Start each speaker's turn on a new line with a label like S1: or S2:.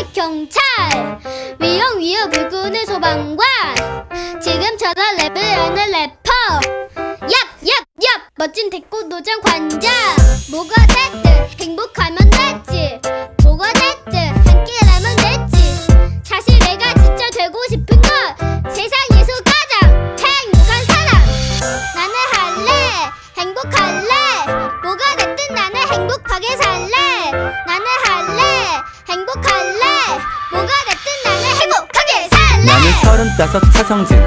S1: 전직 경찰. 위험 위협 불구는 소방관. 지금처럼 랩을 하는 래퍼. 얍얍얍. 멋진 대구 노장 관자. 뭐가 됐든 행복하면 됐지. 뭐가 됐든 함께라면 됐지. 사실 내가 진짜 되고 싶은 건 세상에서 가장 행복한 사람. 나는 할래. 행복할래. 뭐가 됐든 나는 행복하게 살래.
S2: 따서 차성진.